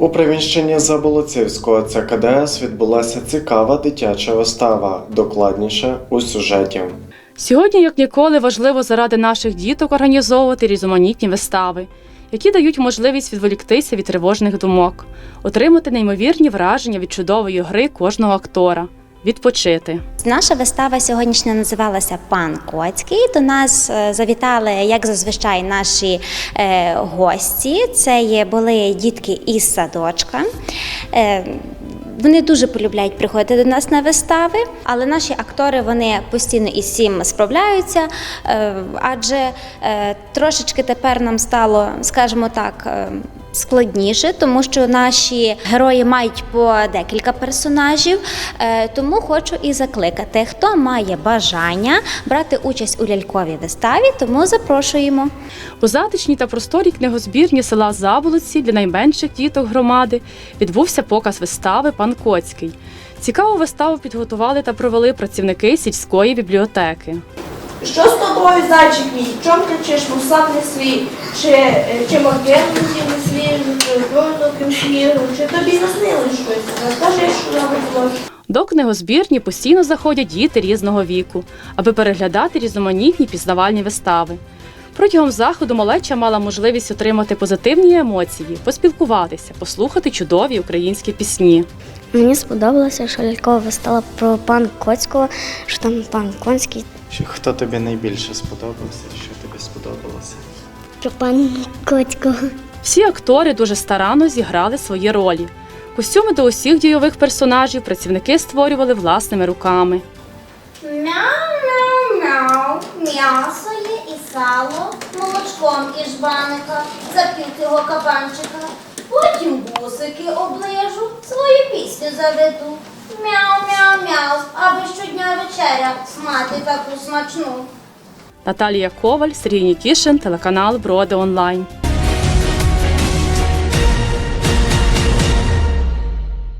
У приміщенні Заболоцівського ЦКДС відбулася цікава дитяча вистава. Докладніше у сюжеті. Сьогодні, як ніколи, важливо заради наших діток організовувати різноманітні вистави, які дають можливість відволіктися від тривожних думок, отримати неймовірні враження від чудової гри кожного актора, відпочити. Наша вистава сьогоднішня називалася Пан Коцький. До нас е, завітали, як зазвичай, наші е, гості. Це є, були дітки із садочка. Е, вони дуже полюбляють приходити до нас на вистави, але наші актори вони постійно із цим справляються, адже трошечки тепер нам стало, скажімо так, складніше, тому що наші герої мають по декілька персонажів. Е, Тому хочу і закликати, хто має бажання брати участь у ляльковій виставі, тому запрошуємо. У затишній та просторій книгозбірні села Заболоці для найменших діток громади відбувся показ вистави Пан Коцький. Цікаву виставу підготували та провели працівники сільської бібліотеки. Що з тобою, зайчик мій? Чом кричиш, мусак не свій? Чи, е, чи моркетники не свіжу, чи пророків снігу, чи тобі наснили щось? Розкажи, що зло. До книгозбірні постійно заходять діти різного віку, аби переглядати різноманітні пізнавальні вистави. Протягом заходу малеча мала можливість отримати позитивні емоції, поспілкуватися, послухати чудові українські пісні. Мені сподобалося, що лялькова вистава про пан Коцького, що там пан Конський, Хто тобі найбільше сподобався? Що тобі сподобалося? про пан Коцького. Всі актори дуже старанно зіграли свої ролі. Костюми до усіх дійових персонажів працівники створювали власними руками. Мяу-мяу-мяу. М'ясо є і сало, молочком із жбаника, запілки його кабанчика. Потім бусики оближу, свою пісню заведу. Мяу-мяу-мяу, аби щодня вечеря мати таку смачну. Наталія Коваль, Сергій Нікішин, телеканал Броди Онлайн.